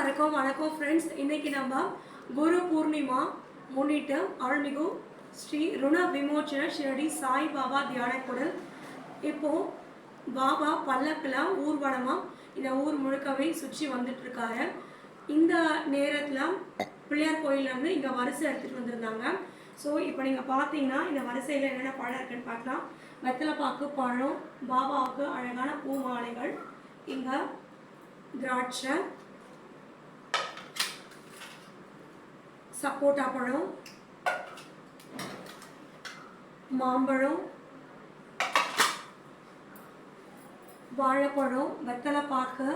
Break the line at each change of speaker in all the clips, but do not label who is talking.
வணக்கம் வணக்கம் ஃப்ரெண்ட்ஸ் இன்னைக்கு நம்ம குரு பூர்ணிமா முன்னிட்டு அருள்மிகு ஸ்ரீ ருண விமோச்சன ஷிரடி சாய் பாபா தியானக்குடல் இப்போ பாபா பல்லக்கில் ஊர்வலமாக இந்த ஊர் முழுக்கவே சுற்றி வந்துட்டு இருக்காரு இந்த நேரத்தில் பிள்ளையார் கோயிலேருந்து இங்கே வரிசை எடுத்துகிட்டு வந்திருந்தாங்க. ஸோ இப்போ நீங்கள் பார்த்தீங்கன்னா இந்த வரிசையில் என்னென்ன பழம் இருக்குன்னு பார்க்கலாம் வெத்தலைப்பாக்கு பழம் பாபாவுக்கு அழகான பூ மாலைகள் இங்கே திராட்சை சப்போட்டா பழம் மாம்பழம் வாழைப்பழம் வெத்தலைப்பாக்கு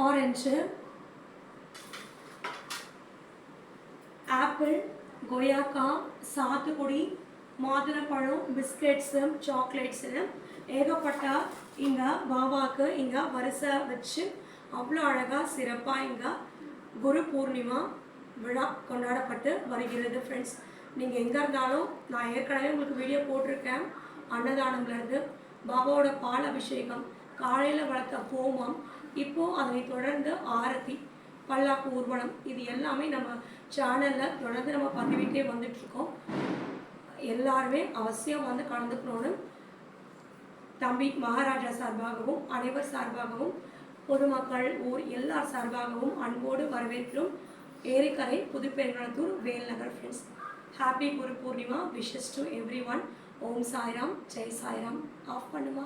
ஆரஞ்சு ஆப்பிள் கொய்யாக்கா சாத்துக்குடி மாதுளப்பழம் பிஸ்கெட்ஸு சாக்லேட்ஸு ஏகப்பட்ட இங்கே பாபாவுக்கு இங்கே வரிசை வச்சு அவ்வளோ அழகாக சிறப்பாக இங்கே குரு பூர்ணிமா விழா கொண்டாடப்பட்டு வருகிறது ஃப்ரெண்ட்ஸ் நீங்கள் எங்கே இருந்தாலும் நான் ஏற்கனவே உங்களுக்கு வீடியோ போட்டிருக்கேன். அன்னதானம்லேருந்து பாபாவோட பால் அபிஷேகம் காலையில் வளர்த்த ஹோமம் இப்போது அதனை தொடர்ந்து ஆரத்தி பல்லாக்கு ஊர்வலம் இது எல்லாமே நம்ம சேனலில் தொடர்ந்து நம்ம பதிவிட்டே வந்துட்டுருக்கோம். எல்லாருமே அவசியம் வந்து கலந்துக்கணும்னு தம்பி மகாராஜா சார்பாகவும் அனைவர் சார்பாகவும் பொதுமக்கள் ஊர் எல்லார் சார்பாகவும் அன்போடு வரவேற்கிறோம் ஏரிக்கரை Puduperungulathur Velnagar friends happy Guru Purnima wishes to everyone Om Sairam Jai Sairam. Off பண்ணுமா?